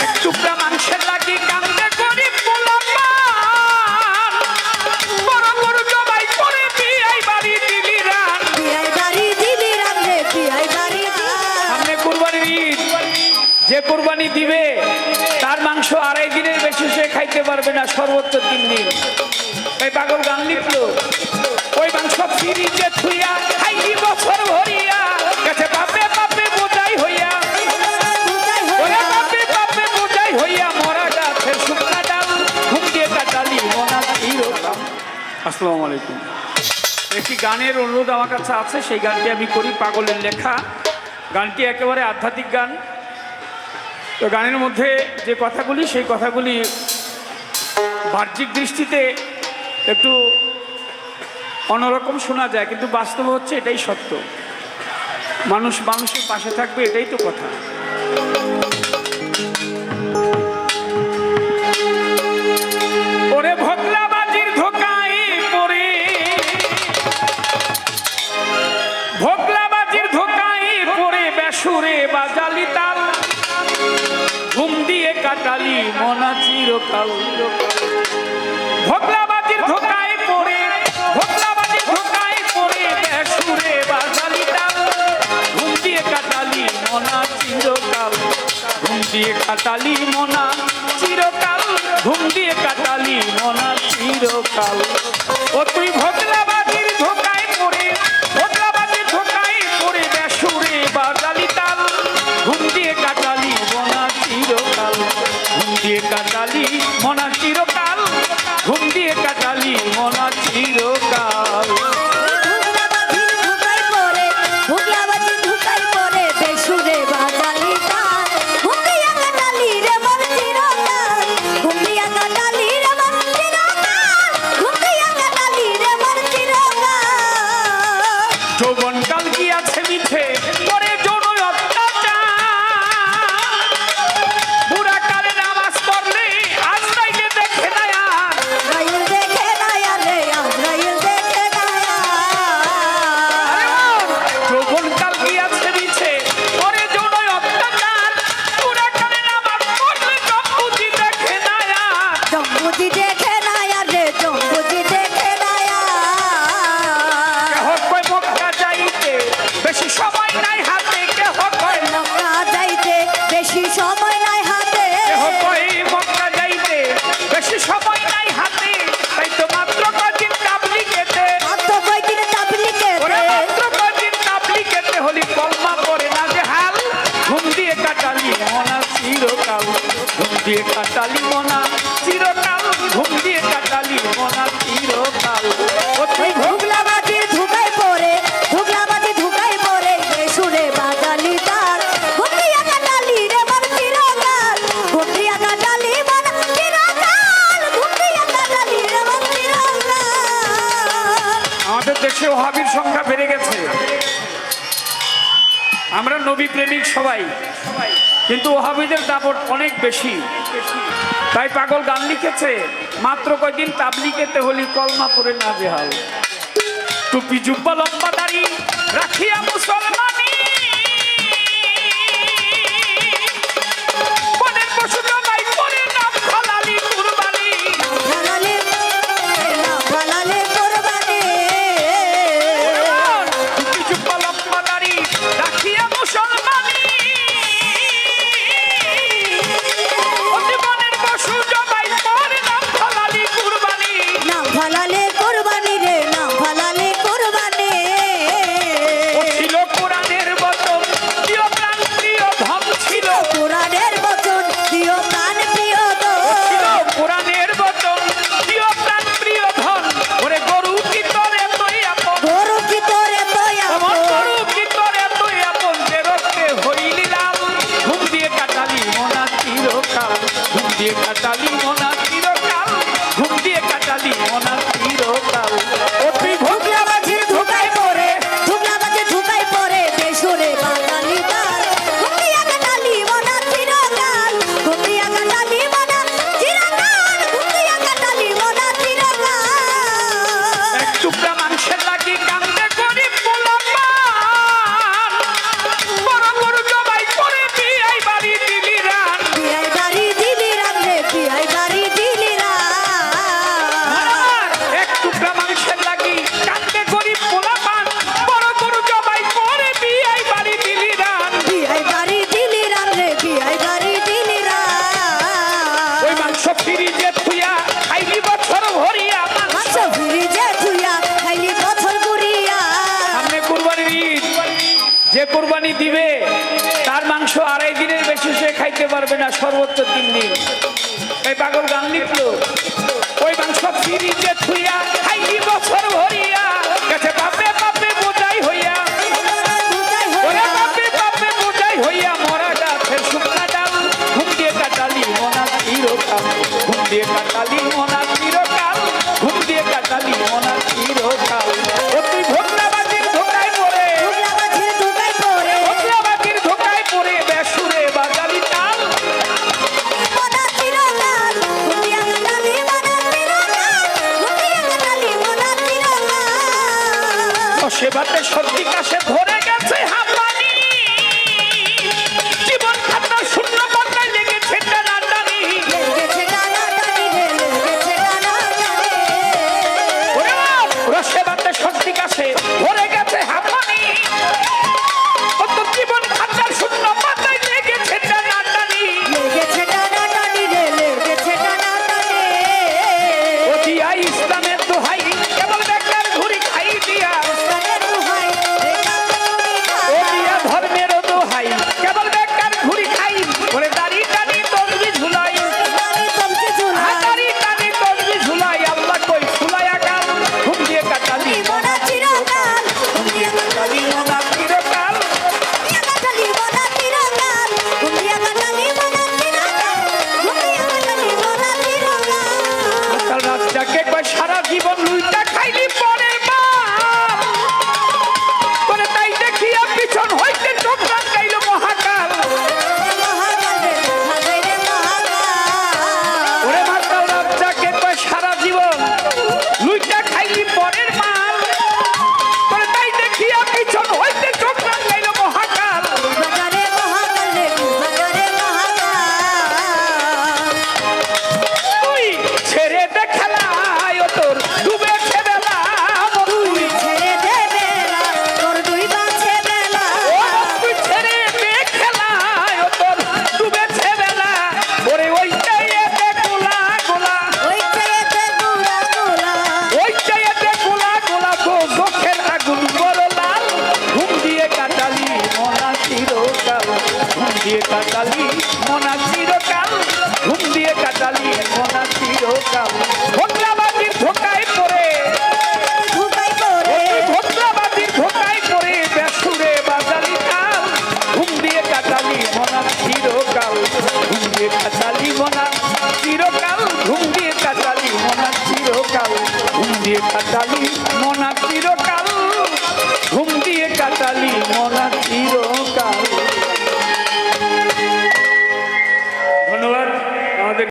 এক টুকরা মাংসের লাগি কান্দে করি যে কুরবানি দিবে তার মাংস আড়াই দিনের বেশি সে খাইতে পারবে না সর্বোচ্চ তিন দিন। এই পাগল গান লিখলো। ওই মাংস ফিরিতে থুইয়া খাইলি বছর ভরিয়া। আসসালামু আলাইকুম। একটি গানের অনুরোধ আমার কাছে আছে, সেই গানটি আমি করি, পাগলের লেখা। গানটি একেবারে আধ্যাত্মিক গান। তো গানের মধ্যে যে কথাগুলি, সেই কথাগুলি বাহ্যিক দৃষ্টিতে একটু অন্যরকম শোনা যায়, কিন্তু বাস্তব হচ্ছে এটাই সত্য। মানুষ মানুষের পাশে থাকবে, এটাই তো কথা। চিরকাল ভোগলাবাজির ধোকায় পড়ে ভোগলাবাজির ধোকায় পড়ে বেসুরে বাজালি তাল ঘুম দিয়ে কাটালি মনা চিরকাল ঘুম দিয়ে কাটালি মনা চিরকাল। ঘুম চিরকাল বেশি সময় নাই হাতে কেহ কয় মক্কা যাইতে বেশি সময় নাই হাতে। কেহ কয় মক্কা যাইতে বেশি সময় নাই হাতে। তাই তো মাত্র কদিন তাবলিগেতে মাত্র কয়দিন তাবলিগে ওরে মাত্র কদিন তাবলিগেতে হলি কলমা করে না যে হাল। ঘুম দিয়ে কাটালি মনা চিরকাল ঘুম দিয়ে কাটালি মনা চিরকাল ঘুম দিয়ে নবী প্রেমিক সবাই। কিন্তু ওহাবিদের দাপট অনেক বেশি। তাই পাগল গান লিখেছে, মাত্র কয়দিন তাবলিকেতে হলি কলমা পরে না বেহাল। টুপি জুব্বা, লম্বা দাড়ি রাখিয়া মুসলমানি কাটালি মনা চিরকাল। ঘুম দিয়ে কাটালি মনা যে কোরবানি দিবে, তার মাংস আড়াই দিনের বেশি সে খাইতে পারবে না সর্বোচ্চ তিন দিন। এই পাগল গান লিখলো। ওই মাংস ফিরিতে থুইয়া সেবাতে সত্যি কাছে ধরে গেছে হাপা চিরকাল ঘুম দিয়ে কাটালি মোনা চিরকাল ঘুম দিয়ে কাটালি।